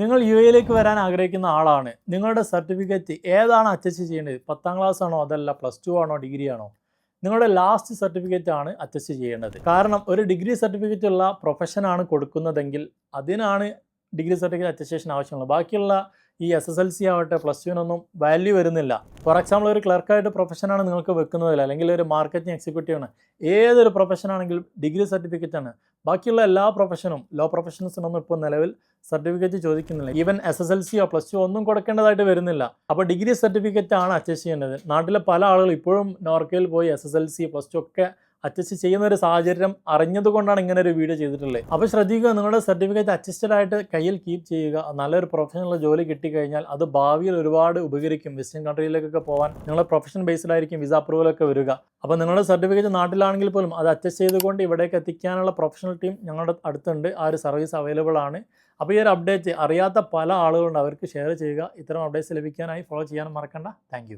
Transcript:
നിങ്ങൾ യു എയിലേക്ക് വരാൻ ആഗ്രഹിക്കുന്ന ആളാണ്. നിങ്ങളുടെ സർട്ടിഫിക്കറ്റ് ഏതാണ് അറ്റസ്റ്റ് ചെയ്യേണ്ടത്? പത്താം ക്ലാസ് ആണോ അതല്ല പ്ലസ് ടു ആണോ ഡിഗ്രി ആണോ? നിങ്ങളുടെ ലാസ്റ്റ് സർട്ടിഫിക്കറ്റ് ആണ് അറ്റസ്റ്റ് ചെയ്യേണ്ടത്. കാരണം ഒരു ഡിഗ്രി സർട്ടിഫിക്കറ്റ് ഉള്ള പ്രൊഫഷനാണ് കൊടുക്കുന്നതെങ്കിൽ അതിനാണ് ഡിഗ്രി സർട്ടിഫിക്കറ്റ് അറ്റസ്റ്റേഷൻ ആവശ്യമുള്ളത്. ബാക്കിയുള്ള ഈ എസ് എസ് എൽ സി ആവട്ടെ പ്ലസ് ടുവിനൊന്നും വാല്യൂ വരുന്നില്ല. ഫോർ എക്സാമ്പിൾ ഒരു ക്ലർക്കായിട്ട് പ്രൊഫഷനാണ് നിങ്ങൾക്ക് വെക്കുന്നതിൽ അല്ലെങ്കിൽ ഒരു മാർക്കറ്റിംഗ് എക്സിക്യൂട്ടീവാണ് ഏതൊരു പ്രൊഫഷനാണെങ്കിലും ഡിഗ്രി സർട്ടിഫിക്കറ്റ് ആണ്. ബാക്കിയുള്ള എല്ലാ പ്രൊഫഷനും ലോ പ്രൊഫഷൻസിനൊന്നും ഇപ്പോൾ നിലവിൽ സർട്ടിഫിക്കറ്റ് ചോദിക്കുന്നില്ല. ഈവൻ എസ് എസ് എൽ സിയോ പ്ലസ് ടു ഒന്നും കൊടുക്കേണ്ടതായിട്ട് വരുന്നില്ല. അപ്പോൾ ഡിഗ്രി സർട്ടിഫിക്കറ്റ് ആണ് അച്ചീവ് ചെയ്യേണ്ടത്. നാട്ടിലെ പല ആളുകൾ ഇപ്പോഴും നോർക്കയിൽ പോയി S S L C plus two ഒക്കെ അറ്റസ്റ്റ് ചെയ്യുന്ന ഒരു സാഹചര്യം അറിഞ്ഞതുകൊണ്ടാണ് ഇങ്ങനെ ഒരു വീഡിയോ ചെയ്തിട്ടുള്ളത്. അപ്പോൾ ശ്രദ്ധിക്കുക നിങ്ങളുടെ സർട്ടിഫിക്കറ്റ് അറ്റസ്റ്റഡ് ആയിട്ട് കയ്യിൽ കീപ്പ് ചെയ്യുക. നല്ലൊരു പ്രൊഫഷണൽ ജോലി കിട്ടിക്കഴിഞ്ഞാൽ അത് ഭാവിയിൽ ഒരുപാട് ഉപകരിക്കും. വെസ്റ്റേൺ കൺട്രിയിലേക്കൊക്കെ പോകാൻ നിങ്ങളുടെ പ്രൊഫഷൻ ബേസ്ഡ് ആയിരിക്കും വിസ അപ്രൂവലൊക്കെ വരിക. അപ്പോൾ നിങ്ങളുടെ സർട്ടിഫിക്കറ്റ് നാട്ടിലാണെങ്കിൽ പോലും അത് അറ്റസ്റ്റ് ചെയ്തുകൊണ്ട് ഇവിടേക്ക് എത്തിക്കാനുള്ള പ്രൊഫഷണൽ ടീം ഞങ്ങളുടെ അടുത്തുണ്ട്. ആ ഒരു സർവീസ് അവൈലബിൾ ആണ്. അപ്പോൾ ഈ ഒരു അപ്ഡേറ്റ് അറിയാത്ത പല ആളുകളുണ്ട്. അവർക്ക് ഷെയർ ചെയ്യുക. ഇത്തരം അപ്ഡേറ്റ്സ് ലഭിക്കാനായി ഫോളോ ചെയ്യാൻ മറക്കണ്ട. താങ്ക്